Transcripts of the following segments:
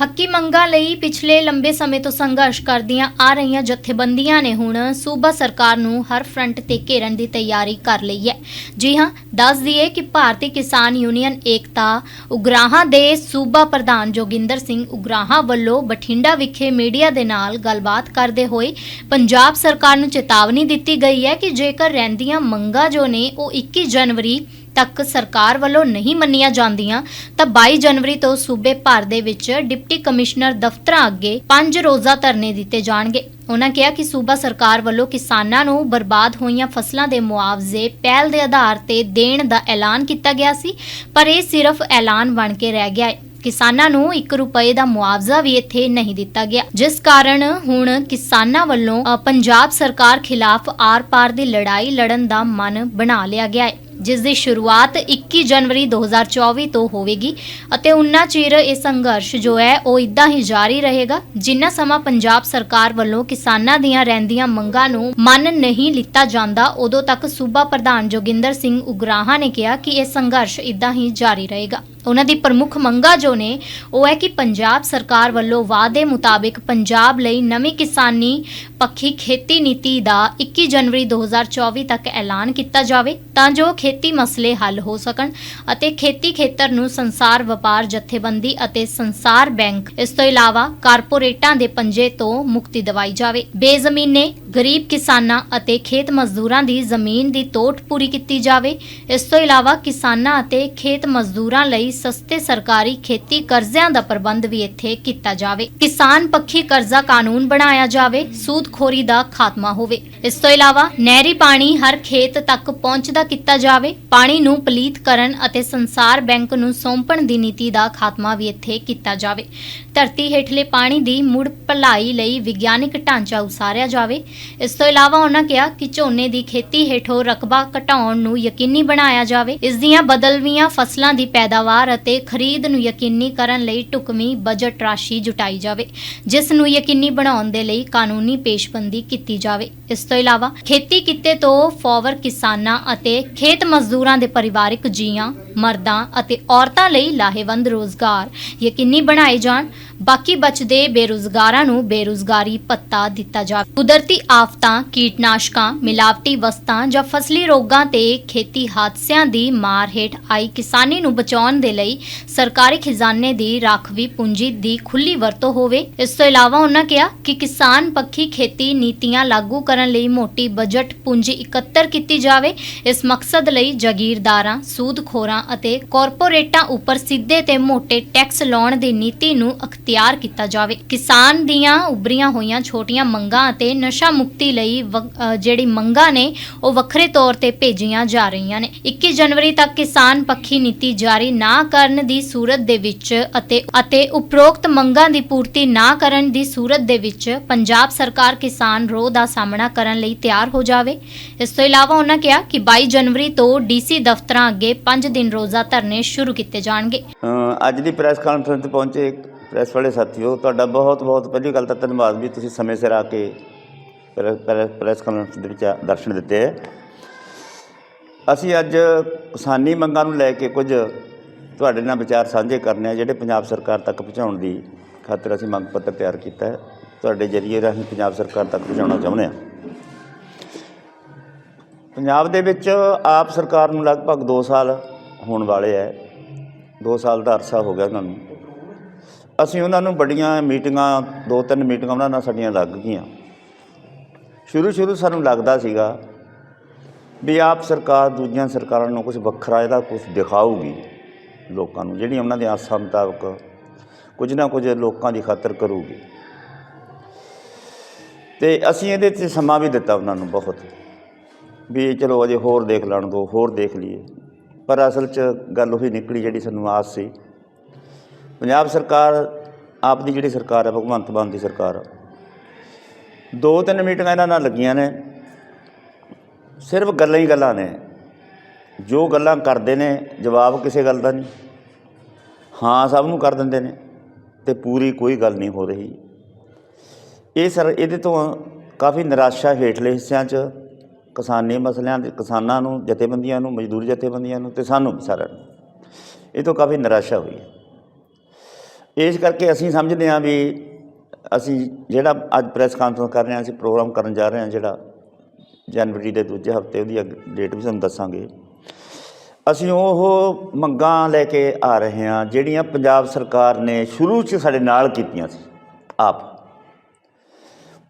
ਹੱਕੀ ਮੰਗਾਂ ਲਈ ਪਿਛਲੇ ਲੰਬੇ ਸਮੇਂ ਤੋਂ ਸੰਘਰਸ਼ ਕਰਦੀਆਂ ਆ ਰਹੀਆਂ ਜਥੇਬੰਦੀਆਂ ਨੇ ਹੁਣ ਸੂਬਾ ਸਰਕਾਰ ਨੂੰ ਹਰ ਫਰੰਟ ਤੇ ਘੇਰਨ ਦੀ ਤਿਆਰੀ ਕਰ ਲਈ ਹੈ। ਜੀ ਹਾਂ, ਦੱਸ ਦਈਏ ਕਿ ਭਾਰਤੀ ਕਿਸਾਨ ਯੂਨੀਅਨ ਏਕਤਾ ਉਗਰਾਹਾਂ ਦੇ ਸੂਬਾ ਪ੍ਰਧਾਨ ਜੋਗਿੰਦਰ ਸਿੰਘ ਉਗਰਾਹਾਂ ਵੱਲੋਂ ਬਠਿੰਡਾ ਵਿਖੇ ਮੀਡੀਆ ਦੇ ਨਾਲ ਗੱਲਬਾਤ ਕਰਦੇ ਹੋਏ ਪੰਜਾਬ ਸਰਕਾਰ ਨੂੰ ਚੇਤਾਵਨੀ ਦਿੱਤੀ ਗਈ ਹੈ ਕਿ ਜੇਕਰ ਰਹਿੰਦੀਆਂ ਮੰਗਾਂ ਜੋ ਨੇ ਉਹ 21 ਜਨਵਰੀ ਤੱਕ ਸਰਕਾਰ ਵੱਲੋਂ ਨਹੀਂ ਮੰਨੀਆਂ ਜਾਂਦੀਆਂ, ਤਾਂ 22 ਜਨਵਰੀ ਤੋਂ ਸੂਬੇ ਭਰ ਦੇ ਵਿੱਚ ਡਿਪਟੀ ਕਮਿਸ਼ਨਰ ਦਫ਼ਤਰਾਂ ਅੱਗੇ ਪੰਜ ਰੋਜ਼ਾ ਧਰਨੇ ਦਿੱਤੇ ਜਾਣਗੇ। ਉਹਨਾਂ ਕਿਹਾ ਕਿ ਸੂਬਾ ਸਰਕਾਰ ਵੱਲੋਂ ਕਿਸਾਨਾਂ ਨੂੰ ਬਰਬਾਦ ਹੋਈਆਂ ਫਸਲਾਂ ਦੇ ਮੁਆਵਜ਼ੇ ਪਹਿਲ ਦੇ ਆਧਾਰ ਤੇ ਦੇਣ ਦਾ ਐਲਾਨ ਕੀਤਾ ਗਿਆ ਸੀ, ਪਰ ਇਹ ਸਿਰਫ ਐਲਾਨ ਬਣ ਕੇ ਰਹਿ ਗਿਆ ਹੈ। ਕਿਸਾਨਾਂ ਨੂੰ 1 ਰੁਪਏ ਦਾ ਮੁਆਵਜ਼ਾ ਵੀ ਇੱਥੇ ਨਹੀਂ ਦਿੱਤਾ ਗਿਆ। ਜਿਸ ਕਾਰਨ ਹੁਣ ਕਿਸਾਨਾਂ ਵੱਲੋਂ ਪੰਜਾਬ ਸਰਕਾਰ ਖਿਲਾਫ ਆਰ-ਪਾਰ ਦੀ ਲੜਾਈ ਲੜਨ ਦਾ ਮਨ ਬਣਾ ਲਿਆ ਗਿਆ ਹੈ। ਜਿਸ ਦੀ ਸ਼ੁਰੂਆਤ 21 ਜਨਵਰੀ 2024 ਤੋਂ ਹੋਵੇਗੀ ਅਤੇ ਉਨਾ ਚਿਰ ਇਹ ਸੰਘਰਸ਼ ਜੋ ਹੈ ਉਹ ਇਦਾਂ ਹੀ ਜਾਰੀ ਰਹੇਗਾ, ਜਿੰਨਾ ਸਮਾਂ ਪੰਜਾਬ ਸਰਕਾਰ ਵੱਲੋਂ ਕਿਸਾਨਾਂ ਦੀਆਂ ਰਹਿੰਦੀਆਂ ਮੰਗਾਂ ਨੂੰ ਮੰਨ ਨਹੀਂ ਲਿੱਤਾ ਜਾਂਦਾ, ਉਦੋਂ ਤੱਕ ਸੂਬਾ ਪ੍ਰਧਾਨ ਜੋਗਿੰਦਰ ਸਿੰਘ ਉਗਰਾਹਾਂ ਨੇ ਕਿਹਾ ਕਿ ਇਹ ਸੰਘਰਸ਼ ਇਦਾਂ ਹੀ ਜਾਰੀ ਰਹੇਗਾ। ਉਹਨਾਂ ਦੀ ਪ੍ਰਮੁੱਖ ਮੰਗਾਂ ਜੋ ਨੇ, ਉਹ ਹੈ ਕਿ ਪੰਜਾਬ ਸਰਕਾਰ ਵੱਲੋਂ ਵਾਅਦੇ ਮੁਤਾਬਿਕ ਪੰਜਾਬ ਲਈ ਨਵੀਂ ਕਿਸਾਨੀ ਪੱਖੀ ਖੇਤੀ ਨੀਤੀ ਦਾ 21 ਜਨਵਰੀ 2024 ਤੱਕ ਐਲਾਨ ਕੀਤਾ ਜਾਵੇ, ਤਾਂ ਜੋ ਖੇਤੀ ਖੇਤੀ ਮਸਲੇ ਹੱਲ ਹੋ ਸਕਣ ਅਤੇ ਖੇਤੀ ਖੇਤਰ ਨੂੰ ਸੰਸਾਰ ਵਪਾਰ ਜਥੇਬੰਦੀ ਅਤੇ ਸੰਸਾਰ ਬੈਂਕ, ਇਸ ਤੋਂ ਇਲਾਵਾ ਕਾਰਪੋਰੇਟਾਂ ਦੇ ਪੰਜੇ ਤੋਂ ਮੁਕਤੀ ਦਿਵਾਈ ਜਾਵੇ। ਬੇਜ਼ਮੀਨੇ, ਗਰੀਬ ਕਿਸਾਨਾਂ ਅਤੇ ਖੇਤ ਮਜ਼ਦੂਰਾਂ ਦੀ ਜ਼ਮੀਨ ਦੀ ਤੋਟ ਪੂਰੀ ਕੀਤੀ ਜਾਵੇ। ਇਸ ਤੋਂ ਇਲਾਵਾ ਕਿਸਾਨਾਂ ਅਤੇ ਖੇਤ ਮਜ਼ਦੂਰਾਂ ਲਈ ਸਸਤੇ ਸਰਕਾਰੀ ਖੇਤੀ ਕਰਜ਼ਿਆਂ ਦਾ ਪ੍ਰਬੰਧ ਵੀ ਇੱਥੇ ਕੀਤਾ ਜਾਵੇ। ਕਿਸਾਨ ਪੱਖੀ ਕਰਜ਼ਾ ਕਾਨੂੰਨ ਬਣਾਇਆ ਜਾਵੇ ਸੂਦਖੋਰੀ ਦਾ ਖਾਤਮਾ ਹੋਵੇ। ਇਸ ਤੋਂ ਇਲਾਵਾ ਨਹਿਰੀ ਪਾਣੀ ਹਰ ਖੇਤ ਤੱਕ ਪਹੁੰਚਦਾ ਕੀਤਾ ਜਾਵੇ। ਪਾਣੀ ਨੂੰ ਪਲੀਤ ਕਰਨ ਅਤੇ ਸੰਸਾਰ ਬੈਂਕ ਨੂੰ ਸੌਂਪਣ ਦੀ ਨੀਤੀ ਦਾ ਖਾਤਮਾ ਵੀ ਇੱਥੇ ਕੀਤਾ ਜਾਵੇ। ਧਰਤੀ ਹੇਠਲੇ ਪਾਣੀ ਦੀ ਮੁੜ ਭਲਾਈ ਲਈ ਵਿਗਿਆਨਿਕ ਢਾਂਚਾ ਉਸਾਰਿਆ ਜਾਵੇ। ਇਸ ਤੋਂ ਇਲਾਵਾ ਉਹਨਾਂ ਕਿਹਾ ਕਿ ਝੋਨੇ ਦੀ ਖੇਤੀ ਹੇਠੋਂ ਰਕਬਾ ਘਟਾਉਣ ਨੂੰ ਯਕੀਨੀ ਬਣਾਇਆ ਜਾਵੇ। ਇਸ ਦੀਆਂ ਬਦਲਵੀਆਂ ਫਸਲਾਂ ਦੀ ਪੈਦਾਵਾਰ ਅਤੇ ਖਰੀਦ ਨੂੰ ਯਕੀਨੀ ਕਰਨ ਲਈ ਢੁਕਵੀਂ ਬਜਟ ਰਾਸ਼ੀ ਜੁਟਾਈ ਜਾਵੇ, ਜਿਸ ਨੂੰ ਯਕੀਨੀ ਬਣਾਉਣ ਦੇ ਲਈ ਕਾਨੂੰਨੀ ਪੇਸ਼ਬੰਦੀ ਕੀਤੀ ਜਾਵੇ। ਇਸ ਤੋਂ ਇਲਾਵਾ ਖੇਤੀ ਕਿੱਤੇ ਤੋਂ ਫਾਵਰ ਕਿਸਾਨਾਂ ਅਤੇ ਖੇਤ ਮਜ਼ਦੂਰਾਂ ਦੇ ਪਰਿਵਾਰਕ ਜੀਆਂ ਮਰਦਾਂ ਅਤੇ ਔਰਤਾਂ ਲਈ ਲਾਹੇਵੰਦ ਰੋਜ਼ਗਾਰ। ਯਕੀਨੀ ਬਣਾਏ ਜਾਣ, ਬਾਕੀ ਬਚਦੇ ਬੇਰੁਜ਼ਗਾਰਾਂ ਨੂੰ ਬੇਰੁਜ਼ਗਾਰੀ ਭੱਤਾ ਦਿੱਤਾ ਜਾਵੇ। ਕੁਦਰਤੀ ਆਫਤਾਂ, ਕੀਟਨਾਸ਼ਕਾਂ, ਮਿਲਾਵਟੀ ਵਸਤਾਂ ਜਾਂ ਫਸਲੀ ਰੋਗਾਂ ਤੇ ਖੇਤੀ ਹਾਦਸਿਆਂ ਦੀ ਮਾਰ ਹੇਠ ਆਈ ਕਿਸਾਨੀ ਨੂੰ ਬਚਾਉਣ ਦੇ ਲਈ ਸਰਕਾਰੀ ਖਜ਼ਾਨੇ ਦੀ ਰਾਖਵੀ ਪੂੰਜੀ ਦੀ ਖੁੱਲੀ ਵਰਤੋਂ ਹੋਵੇ। ਇਸ ਤੋਂ ਇਲਾਵਾ ਉਹਨਾਂ ਕਿਹਾ ਕਿ ਕਿਸਾਨ ਪੱਖੀ ਖੇਤੀ ਨੀਤੀਆਂ ਲਾਗੂ ਕਰਨ ਲਈ ਮੋਟੀ ਬਜਟ ਪੂੰਜੀ ਇਕੱਤਰ ਕੀਤੀ ਜਾਵੇ। ਇਸ ਮਕਸਦ ਲਈ ਜਾਗੀਰਦਾਰਾਂ, ਸੂਦਖੋਰਾਂ ਅਤੇ ਕਾਰਪੋਰੇਟਾਂ ਉੱਪਰ ਸਿੱਧੇ ਤੇ ਮੋٹے ਟੈਕਸ ਲਾਉਣ ਦੀ ਨੀਤੀ ਨੂੰ ਅਖਤਿਆਰ ਕੀਤਾ ਜਾਵੇ। ਕਿਸਾਨ ਦੀਆਂ ਉੱਭਰੀਆਂ ਹੋਈਆਂ ਛੋਟੀਆਂ ਮੰਗਾਂ ਅਤੇ ਨਸ਼ਾ ਮੁਕਤੀ ਲਈ ਜਿਹੜੀ ਮੰਗਾਂ ਨੇ, ਉਹ ਵੱਖਰੇ ਤੌਰ ਤੇ ਭੇਜੀਆਂ ਜਾ ਰਹੀਆਂ ਨੇ। 21 ਜਨਵਰੀ ਤੱਕ ਕਿਸਾਨ ਪੱਖੀ ਨੀਤੀ ਜਾਰੀ ਨਾ ਕਰਨ ਦੀ ਸੂਰਤ ਦੇ ਵਿੱਚ ਅਤੇ ਅਤੇ ਉਪਰੋਕਤ ਮੰਗਾਂ ਦੀ ਪੂਰਤੀ ਨਾ ਕਰਨ ਦੀ ਸੂਰਤ ਦੇ ਵਿੱਚ ਪੰਜਾਬ ਸਰਕਾਰ ਕਿਸਾਨ ਰੋਹ ਦਾ ਸਾਹਮਣਾ ਕਰਨ ਲਈ ਤਿਆਰ ਹੋ ਜਾਵੇ। ਇਸ ਤੋਂ ਇਲਾਵਾ ਉਹਨਾਂ ਕਿਹਾ ਕਿ 22 ਜਨਵਰੀ ਤੋਂ ਡੀਸੀ ਦਫ਼ਤਰਾਂ ਅੱਗੇ 5 ਦਿਨ ਰੋਜ਼ਾ ਧਰਨੇ ਸ਼ੁਰੂ ਕੀਤੇ ਜਾਣਗੇ। ਅੱਜ ਦੀ ਪ੍ਰੈਸ ਕਾਨਫਰੰਸ ਤੇ ਪਹੁੰਚੇ ਪ੍ਰੈਸ ਵਾਲੇ ਸਾਥੀਓ, ਤੁਹਾਡਾ ਬਹੁਤ ਬਹੁਤ ਪਹਿਲੀ ਗੱਲ ਤਾਂ ਧੰਨਵਾਦ ਵੀ ਤੁਸੀਂ ਸਮੇਂ ਸਿਰ ਆ ਕੇ ਪ੍ਰੈ- ਪ੍ਰੈ- ਪ੍ਰੈਸ ਕਾਨਫਰੰਸ ਦੇ ਵਿੱਚ ਦਰਸ਼ਨ ਦਿੱਤੇ ਹੈ। ਅਸੀਂ ਅੱਜ ਕਿਸਾਨੀ ਮੰਗਾਂ ਨੂੰ ਲੈ ਕੇ ਕੁਝ ਤੁਹਾਡੇ ਨਾਲ ਵਿਚਾਰ ਸਾਂਝੇ ਕਰਨੇ ਆ, ਜਿਹੜੇ ਪੰਜਾਬ ਸਰਕਾਰ ਤੱਕ ਪਹੁੰਚਾਉਣ ਦੀ ਖਾਤਰ ਅਸੀਂ ਮੰਗ ਪੱਤਰ ਤਿਆਰ ਕੀਤਾ ਹੈ। ਤੁਹਾਡੇ ਜਰੀਏ ਰਾਹੀਂ ਪੰਜਾਬ ਸਰਕਾਰ ਤੱਕ ਪਹੁੰਚਾਉਣਾ ਚਾਹੁੰਦੇ ਹਾਂ। ਪੰਜਾਬ ਦੇ ਵਿੱਚ ਆਪ ਸਰਕਾਰ ਨੂੰ ਲਗਭਗ 2 ਸਾਲ ਹੋਣ ਵਾਲੇ ਹੈ 2 ਸਾਲ ਦਾ ਅਰਸਾ ਹੋ ਗਿਆ ਉਹਨਾਂ ਨੂੰ। ਅਸੀਂ ਉਹਨਾਂ ਨੂੰ ਬੜੀਆਂ ਮੀਟਿੰਗਾਂ ਦੋ ਤਿੰਨ ਮੀਟਿੰਗਾਂ ਉਹਨਾਂ ਨਾਲ ਸਾਡੀਆਂ ਲੱਗ ਗਈਆਂ। ਸ਼ੁਰੂ ਸ਼ੁਰੂ ਸਾਨੂੰ ਲੱਗਦਾ ਸੀਗਾ ਵੀ ਆਪ ਸਰਕਾਰ ਦੂਜੀਆਂ ਸਰਕਾਰਾਂ ਨੂੰ ਕੁਝ ਵੱਖਰਾ ਇਹਦਾ ਕੁਝ ਦਿਖਾਊਗੀ ਲੋਕਾਂ ਨੂੰ, ਜਿਹੜੀਆਂ ਉਹਨਾਂ ਦੇ ਆਸਾਂ ਮੁਤਾਬਕ ਕੁਝ ਨਾ ਕੁਝ ਲੋਕਾਂ ਦੀ ਖਾਤਰ ਕਰੂਗੀ। ਤੇ ਅਸੀਂ ਇਹਦੇ 'ਚ ਸਮਾਂ ਵੀ ਦਿੱਤਾ ਉਹਨਾਂ ਨੂੰ ਬਹੁਤ। ਵੀ ਚਲੋ ਅਜੇ ਹੋਰ ਦੇਖ ਲੈਣ ਦੋ, ਹੋਰ ਦੇਖ ਲਈਏ। ਪਰ ਅਸਲ 'ਚ ਗੱਲ ਉਹੀ ਨਿਕਲੀ ਜਿਹੜੀ ਸਾਨੂੰ ਆਸ ਸੀ। ਪੰਜਾਬ ਸਰਕਾਰ ਆਪ ਦੀ ਜਿਹੜੀ ਸਰਕਾਰ ਹੈ ਭਗਵੰਤ ਮਾਨ ਦੀ ਸਰਕਾਰ ਦੋ ਤਿੰਨ ਮੀਟਿੰਗਾਂ ਇਹਨਾਂ ਨਾਲ ਲੱਗੀਆਂ ਨੇ। ਸਿਰਫ ਗੱਲਾਂ ਹੀ ਗੱਲਾਂ ਨੇ। ਜੋ ਗੱਲਾਂ ਕਰਦੇ ਨੇ, ਜਵਾਬ ਕਿਸੇ ਗੱਲ ਦਾ ਨਹੀਂ। ਹਾਂ, ਸਭ ਨੂੰ ਕਰ ਦਿੰਦੇ ਨੇ ਤੇ ਪੂਰੀ ਕੋਈ ਗੱਲ ਨਹੀਂ ਹੋ ਰਹੀ। ਇਹ ਸਰ, ਇਹਦੇ ਤੋਂ ਕਾਫੀ ਨਿਰਾਸ਼ਾ ਹੇਠਲੇ ਹਿੱਸਿਆਂ 'ਚ ਕਿਸਾਨੀ ਮਸਲਿਆਂ ਦੇ, ਕਿਸਾਨਾਂ ਨੂੰ, ਜਥੇਬੰਦੀਆਂ ਨੂੰ, ਮਜ਼ਦੂਰ ਜਥੇਬੰਦੀਆਂ ਨੂੰ ਤੇ ਸਾਨੂੰ ਵੀ ਸਾਰਿਆਂ ਨੂੰ। ਇਹ ਤੋਂ ਕਾਫੀ ਨਿਰਾਸ਼ਾ ਹੋਈ ਹੈ। ਇਸ ਕਰਕੇ ਅਸੀਂ ਸਮਝਦੇ ਹਾਂ ਵੀ ਅਸੀਂ ਜਿਹੜਾ ਅੱਜ ਪ੍ਰੈਸ ਕਾਨਫਰੰਸ ਕਰ ਰਹੇ ਹਾਂ, ਅਸੀਂ ਪ੍ਰੋਗਰਾਮ ਕਰਨ ਜਾ ਰਹੇ ਹਾਂ ਜਿਹੜਾ ਜਨਵਰੀ ਦੇ ਦੂਜੇ ਹਫ਼ਤੇ ਉਹਦੀ ਡੇਟ ਵੀ ਤੁਹਾਨੂੰ ਦੱਸਾਂਗੇ। ਅਸੀਂ ਉਹ ਮੰਗਾਂ ਲੈ ਕੇ ਆ ਰਹੇ ਹਾਂ ਜਿਹੜੀਆਂ ਪੰਜਾਬ ਸਰਕਾਰ ਨੇ ਸ਼ੁਰੂ 'ਚ ਸਾਡੇ ਨਾਲ ਕੀਤੀਆਂ ਸੀ, ਆਪ।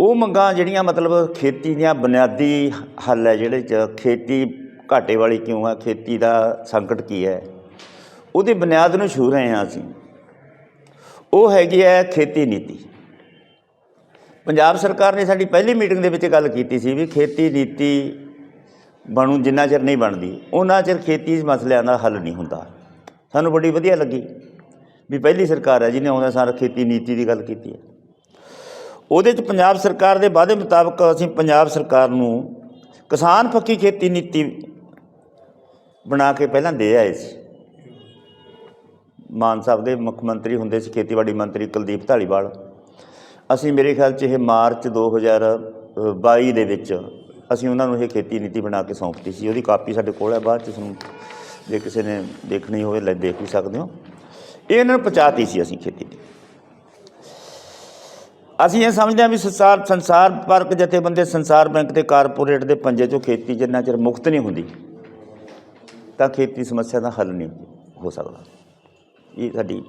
ਉਹ ਮੰਗਾਂ ਜਿਹੜੀਆਂ ਮਤਲਬ ਖੇਤੀ ਦੀਆਂ ਬੁਨਿਆਦੀ ਹੱਲ ਹੈ ਜਿਹੜੇ 'ਚ, ਖੇਤੀ ਘਾਟੇ ਵਾਲੀ ਕਿਉਂ ਆ, ਖੇਤੀ ਦਾ ਸੰਕਟ ਕੀ ਹੈ? ਉਹਦੀ ਬੁਨਿਆਦ ਨੂੰ ਛੂ ਰਹੇ ਹਾਂ ਅਸੀਂ। ਉਹ ਹੈਗੀ ਹੈ ਖੇਤੀ ਨੀਤੀ। ਪੰਜਾਬ ਸਰਕਾਰ ਨੇ ਸਾਡੀ ਪਹਿਲੀ ਮੀਟਿੰਗ ਦੇ ਵਿੱਚ ਗੱਲ ਕੀਤੀ ਸੀ ਵੀ ਖੇਤੀ ਨੀਤੀ ਬਣੂ ਜਿੰਨਾ ਚਿਰ ਨਹੀਂ ਬਣਦੀ ਉਹਨਾਂ ਚਿਰ ਖੇਤੀ ਮਸਲਿਆਂ ਦਾ ਹੱਲ ਨਹੀਂ ਹੁੰਦਾ। ਸਾਨੂੰ ਬੜੀ ਵਧੀਆ ਲੱਗੀ ਵੀ ਪਹਿਲੀ ਸਰਕਾਰ ਹੈ ਜਿਹਨੇ ਆਉਂਦਾ ਸਾਰਾ ਖੇਤੀ ਨੀਤੀ ਦੀ ਗੱਲ ਕੀਤੀ ਹੈ। ਉਹਦੇ 'ਚ ਪੰਜਾਬ ਸਰਕਾਰ ਦੇ ਵਾਅਦੇ ਮੁਤਾਬਕ ਅਸੀਂ ਪੰਜਾਬ ਸਰਕਾਰ ਨੂੰ ਕਿਸਾਨ ਪੱਕੀ ਖੇਤੀ ਨੀਤੀ ਬਣਾ ਕੇ ਪਹਿਲਾਂ ਦੇ ਆਏ ਸੀ। ਮਾਨ ਸਾਹਿਬ ਦੇ ਮੁੱਖ ਮੰਤਰੀ ਹੁੰਦੇ ਸੀ, ਖੇਤੀਬਾੜੀ ਮੰਤਰੀ ਕੁਲਦੀਪ ਢਾਲੀਵਾਲ ਅਸੀਂ ਮੇਰੇ ਖਿਆਲ 'ਚ ਇਹ ਮਾਰਚ 2022 ਦੇ ਵਿੱਚ ਅਸੀਂ ਉਹਨਾਂ ਨੂੰ ਇਹ ਖੇਤੀ ਨੀਤੀ ਬਣਾ ਕੇ ਸੌਂਪਤੀ ਸੀ। ਉਹਦੀ ਕਾਪੀ ਸਾਡੇ ਕੋਲ ਹੈ, ਬਾਅਦ 'ਚ ਤੁਹਾਨੂੰ ਜੇ ਕਿਸੇ ਨੇ ਦੇਖਣੀ ਹੋਵੇ ਲੈ ਦੇਖ ਵੀ ਸਕਦੇ ਹੋ। ਇਹ ਇਹਨਾਂ ਨੂੰ ਪਹੁੰਚਾਤੀ ਸੀ ਅਸੀਂ ਖੇਤੀ ਦੀ। ਅਸੀਂ ਇਹ ਸਮਝਦੇ ਹਾਂ ਵੀ ਸੰਸਾਰ ਸੰਸਾਰ ਭਰਕ ਜਥੇਬੰਦੀ ਸੰਸਾਰ ਬੈਂਕ ਤੇ ਕਾਰਪੋਰੇਟ ਦੇ ਪੰਜੇ ਚੋਂ ਖੇਤੀ ਜਿੰਨਾ ਚਿਰ ਮੁਕਤ ਨਹੀਂ ਹੁੰਦੀ, ਤਾਂ ਖੇਤੀ ਸਮੱਸਿਆ ਦਾ ਹੱਲ ਨਹੀਂ ਹੋ ਸਕਦਾ। ਇਹ ਸਾਡੀ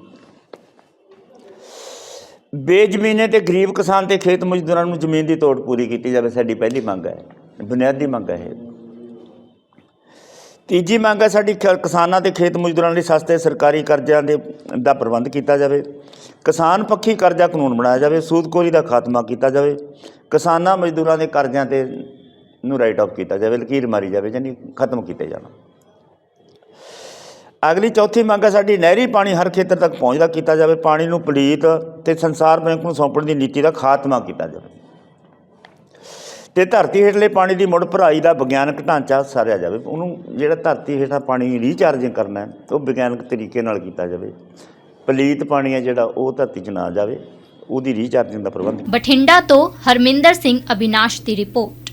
ਬੇਜ਼ਮੀਨੇ ਤੇ ਗਰੀਬ ਕਿਸਾਨ ਤੇ ਖੇਤ ਮਜ਼ਦੂਰਾਂ ਨੂੰ ਜ਼ਮੀਨ ਦੀ ਤੋੜ ਪੂਰੀ ਕੀਤੀ ਜਾਵੇ, ਸਾਡੀ ਪਹਿਲੀ ਮੰਗ ਹੈ, ਬੁਨਿਆਦੀ ਮੰਗ ਹੈ ਇਹ। ਤੀਜੀ ਮੰਗ ਹੈ ਸਾਡੀ ਖ- ਕਿਸਾਨਾਂ ਤੇ ਖੇਤ ਮਜ਼ਦੂਰਾਂ ਲਈ ਸਸਤੇ ਸਰਕਾਰੀ ਕਰਜ਼ਿਆਂ ਦੇ ਦਾ ਪ੍ਰਬੰਧ ਕੀਤਾ ਜਾਵੇ। ਕਿਸਾਨ ਪੱਖੀ ਕਰਜ਼ਾ ਕਾਨੂੰਨ ਬਣਾਇਆ ਜਾਵੇ ਸੂਦਖੋਰੀ ਦਾ ਖਾਤਮਾ ਕੀਤਾ ਜਾਵੇ। ਕਿਸਾਨਾਂ ਮਜ਼ਦੂਰਾਂ ਦੇ ਕਰਜ਼ਿਆਂ ਤੇ ਨੂੰ ਰਾਈਟ ਆਫ ਕੀਤਾ ਜਾਵੇ, ਲਕੀਰ ਮਾਰੀ ਜਾਵੇ ਯਾਨੀ ਖਤਮ ਕੀਤੇ ਜਾਣ। ਅਗਲੀ ਚੌਥੀ ਮੰਗ ਹੈ ਸਾਡੀ ਨਹਿਰੀ ਪਾਣੀ ਹਰ ਖੇਤਰ ਤੱਕ ਪਹੁੰਚਦਾ ਕੀਤਾ ਜਾਵੇ, ਪਾਣੀ ਨੂੰ ਪਲੀਤ ਤੇ ਸੰਸਾਰ ਬੈਂਕ ਨੂੰ ਸੌਂਪਣ ਦੀ ਨੀਤੀ ਦਾ ਖਾਤਮਾ ਕੀਤਾ ਜਾਵੇ। ਤੇ ਧਰਤੀ ਹੇਠਲੇ ਪਾਣੀ ਦੀ ਮੁੜ ਭਰਾਈ ਦਾ ਵਿਗਿਆਨਕ ਢਾਂਚਾ ਸਾਰਿਆ ਜਾਵੇ। ਉਹਨੂੰ ਜਿਹੜਾ ਧਰਤੀ ਹੇਠਾਂ ਪਾਣੀ ਰੀਚਾਰਜਿੰਗ ਕਰਨਾ ਉਹ ਵਿਗਿਆਨਕ ਤਰੀਕੇ ਨਾਲ ਕੀਤਾ ਜਾਵੇ। ਪਲੀਤ ਪਾਣੀ ਹੈ ਜਿਹੜਾ, ਉਹ ਧਰਤੀ 'ਚ ਨਾ ਜਾਵੇ। ਉਹਦੀ ਰੀਚਾਰਜਿੰਗ ਦਾ ਪ੍ਰਬੰਧ ਬਠਿੰਡਾ ਤੋਂ ਹਰਮਿੰਦਰ ਸਿੰਘ ਅਬਿਨਾਸ਼ ਦੀ ਰਿਪੋਰਟ।